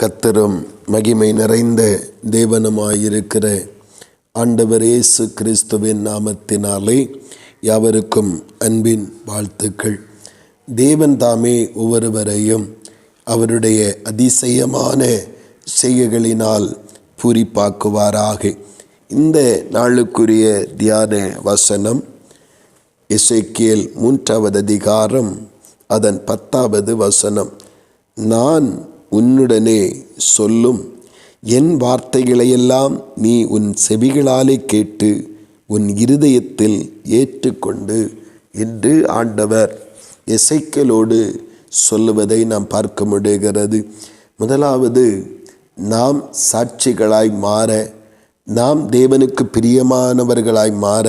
கத்தரும் மகிமை நிறைந்த தேவனமாயிருக்கிற ஆண்டவர் இயேசு கிறிஸ்துவின் நாமத்தினாலே யாவருக்கும் அன்பின் வாழ்த்துக்கள். தேவன் தாமே ஒவ்வொருவரையும் அவருடைய அதிசயமான செய்கைகளினால் பூரிப்பாக்குவாராக. இந்த நாளுக்குரிய தியான வசனம் இசைக்கியல் மூன்றாவது அதிகாரம் அதன் பத்தாவது வசனம். நான் உன்னுடனே சொல்லும். என் வார்த்தைகளையெல்லாம் நீ உன் செவிகளாலே கேட்டு உன் இருதயத்தில் ஏற்றுக்கொண்டு என்று ஆண்டவர் இசைக்கலோடு சொல்லுவதை நாம் பார்க்க முடிகிறது. முதலாவது நாம் சாட்சிகளாய் மாற நாம் தேவனுக்கு பிரியமானவர்களாய் மாற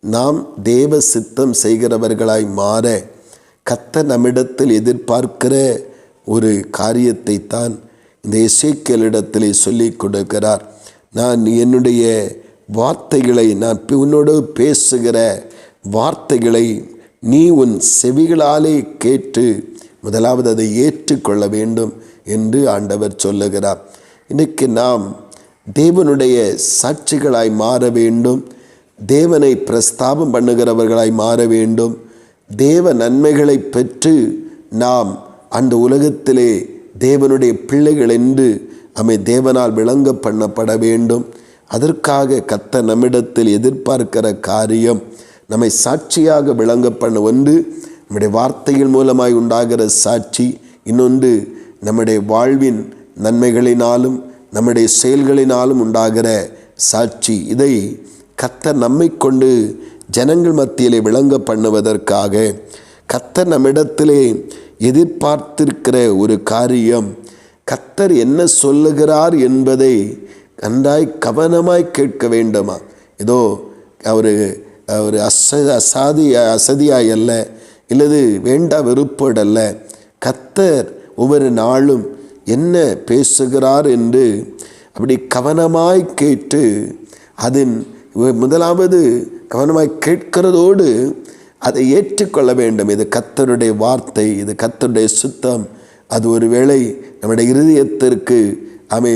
நாம் தேவ சித்தம் செய்கிறவர்களாய் மாற கத்த நம்மிடத்தில் எதிர்பார்க்கிற ஒரு காரியத்தை தான் இந்த இசைக்கலிடத்திலே சொல்லிக் கொடுக்கிறார். நான் என்னுடைய வார்த்தைகளை நான் உன்னோடு பேசுகிற வார்த்தைகளை நீ உன் செவிகளாலே கேட்டு முதலாவது அதை ஏற்றுக்கொள்ள வேண்டும் என்று ஆண்டவர் சொல்லுகிறார். இன்றைக்கு நாம் தேவனுடைய சாட்சிகளாய் மாற வேண்டும். தேவனை பிரஸ்தாபம் பண்ணுகிறவர்களாய் மாற வேண்டும். தேவ நன்மைகளை பெற்று நாம் அந்த உலகத்திலே தேவனுடைய பிள்ளைகள் என்று அமை தேவனால் விளங்க பண்ணப்பட வேண்டும். அதற்காக கத்த நம்மிடத்தில் எதிர்பார்க்கிற காரியம் நம்மை சாட்சியாக விளங்க பண்ண ஒன்று நம்முடைய வார்த்தைகள் மூலமாய் உண்டாகிற சாட்சி இன்னொன்று நம்முடைய வாழ்வின் நன்மைகளினாலும் நம்முடைய செயல்களினாலும் உண்டாகிற சாட்சி. இதை கத்த நம்மை கொண்டு ஜனங்கள் மத்தியிலே விளங்க பண்ணுவதற்காக கத்த நம்மிடத்திலே எதிர்பார்த்திருக்கிற ஒரு காரியம். கத்தர் என்ன சொல்லுகிறார் என்பதை நன்றாய் கவனமாய் கேட்க வேண்டுமா? ஏதோ அவர் அவர் அச அசாதி அசதியாய் அல்ல இல்லது வேண்டா வெறுப்படல்ல கத்தர் ஒவ்வொரு நாளும் என்ன பேசுகிறார் என்று அப்படி கவனமாய் கேட்டு அதன் முதலாவது கவனமாய் கேட்கிறதோடு அதை ஏற்றுக்கொள்ள வேண்டும். இது கத்தருடைய வார்த்தை இது கத்தருடைய சுத்தம். அது ஒருவேளை நம்முடைய இருதயத்திற்கு அமை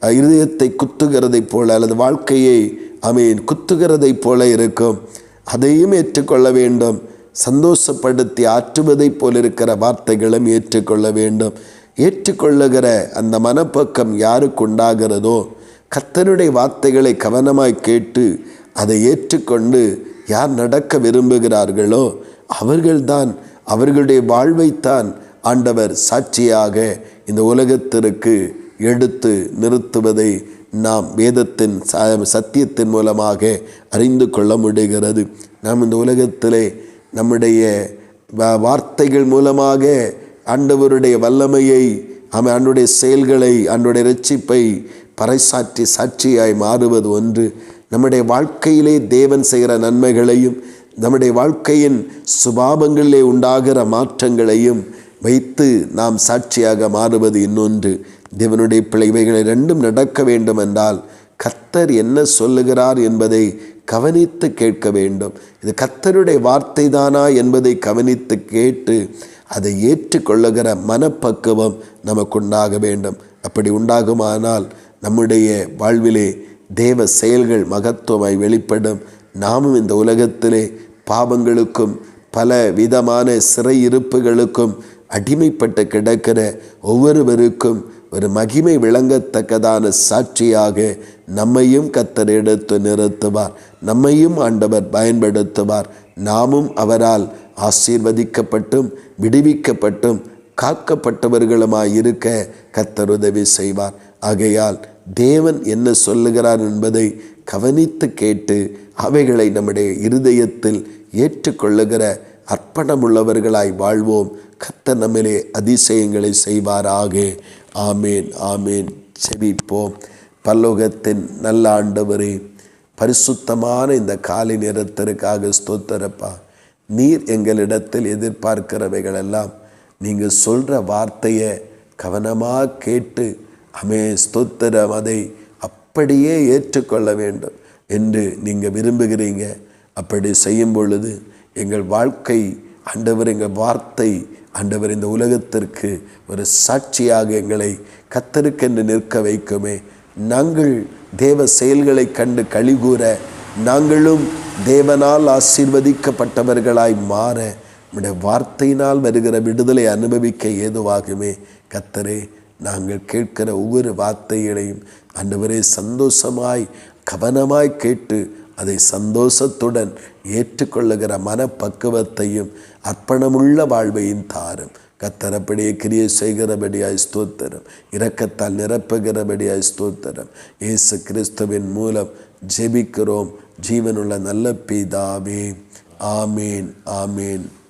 இருதயத்தை குத்துகிறதைப் போல அல்லது வாழ்க்கையை அமீன் குத்துகிறதைப் போல இருக்கும். அதையும் ஏற்றுக்கொள்ள வேண்டும். சந்தோஷப்படுத்தி ஆற்றுவதைப் போல இருக்கிற வார்த்தைகளும் ஏற்றுக்கொள்ள வேண்டும். ஏற்றுக்கொள்ளுகிற அந்த மனப்பக்கம் யாருக்கு உண்டாகிறதோ கத்தருடைய வார்த்தைகளை கவனமாய் கேட்டு அதை ஏற்றுக்கொண்டு யார் நடக்க விரும்புகிறார்களோ அவர்கள்தான் அவர்களுடைய வாழ்வைத்தான் ஆண்டவர் சாட்சியாக இந்த உலகத்திற்கு எடுத்து நிறுத்துவதை நாம் வேதத்தின் ச- சத்தியத்தின் மூலமாக அறிந்து கொள்ள முடிகிறது. நாம் இந்த உலகத்திலே நம்முடைய வார்த்தைகள் மூலமாக ஆண்டவருடைய வல்லமையை அவன் அன்னுடைய செயல்களை அன்றுடைய ரட்சிப்பை பறைசாற்றி சாட்சியாய் மாறுவது ஒன்று. நம்முடைய வாழ்க்கையிலே தேவன் செய்கிற நன்மைகளையும் நம்முடைய வாழ்க்கையின் சுபாவங்களிலே உண்டாகிற மாற்றங்களையும் வைத்து நாம் சாட்சியாக மாறுவது இன்னொன்று. தேவனுடைய பிழைமைகளை ரெண்டும் நடக்க வேண்டும் என்றால் கத்தர் என்ன சொல்லுகிறார் என்பதை கவனித்து கேட்க வேண்டும். இது கத்தருடைய வார்த்தை தானா என்பதை கவனித்து கேட்டு அதை ஏற்றுக்கொள்ளுகிற மனப்பக்குவம் நமக்கு உண்டாக வேண்டும். அப்படி உண்டாகுமானால் நம்முடைய வாழ்விலே தேவ செயல்கள் மகத்துவமாய் வெளிப்படும். நாமும் இந்த உலகத்திலே பாவங்களுக்கும் பல விதமான சிறையிருப்புகளுக்கும் அடிமைப்பட்டு கிடக்கிற ஒவ்வொருவருக்கும் ஒரு மகிமை விளங்கத்தக்கதான சாட்சியாக நம்மையும் கத்தர் எடுத்து நிறுத்துவார். நம்மையும் ஆண்டவர் பயன்படுத்துவார். நாமும் அவரால் ஆசீர்வதிக்கப்பட்டும் விடுவிக்கப்பட்டும் காக்கப்பட்டவர்களுமாய் இருக்க கத்தர் உதவி செய்வார். ஆகையால் தேவன் என்ன சொல்லுகிறார் என்பதை கவனித்து கேட்டு அவைகளை நம்முடைய இருதயத்தில் ஏற்றுக்கொள்ளுகிற அர்ப்பணமுள்ளவர்களாய் வாழ்வோம். கத்த நம்மிலே அதிசயங்களை செய்வாராக. ஆமேன் ஆமேன். செவிப்போம் பல்லோகத்தின் நல்ல ஆண்டவரே பரிசுத்தமான இந்த காலை நேரத்திற்காக ஸ்தோத்தரப்பா. நீர் எங்களிடத்தில் எதிர்பார்க்கிறவைகளெல்லாம் நீங்கள் சொல்கிற வார்த்தையை கவனமாக கேட்டு அமே ஸ்தோத்திரம் அதை அப்படியே ஏற்றுக்கொள்ள வேண்டும் என்று நீங்கள் விரும்புகிறீங்க. அப்படி செய்யும் பொழுது எங்கள் வாழ்க்கை ஆண்டவர் எங்கள் வார்த்தை ஆண்டவர் இந்த உலகத்திற்கு ஒரு சாட்சியாக எங்களை கத்தருக்கென்று நிற்க வைக்குமே. நாங்கள் தேவ செயல்களை கண்டு கழிகூற நாங்களும் தேவனால் ஆசீர்வதிக்கப்பட்டவர்களாய் மாற நம்முடைய வார்த்தையினால் வருகிற விடுதலை அனுபவிக்க ஏதுவாகுமே. கத்தரே நாங்கள் கேட்கிற ஒவ்வொரு வார்த்தைகளையும் ஆண்டவரே சந்தோஷமாய் கவனமாய் கேட்டு அதை சந்தோஷத்துடன் ஏற்றுக்கொள்ளுகிற மனப்பக்குவத்தையும் அர்ப்பணமுள்ள வாழ்வையும் தாரும். கத்தரப்படியே கிரியை செய்கிறபடியாய் ஸ்தோத்திரம். இரக்கத்தால் நிரப்புகிறபடியாய் ஸ்தோத்திரம். இயேசு கிறிஸ்துவின் மூலம் ஜெபிக்கிறோம். ஜீவனுள்ள நல்ல பிதாவே. ஆமேன் ஆமேன்.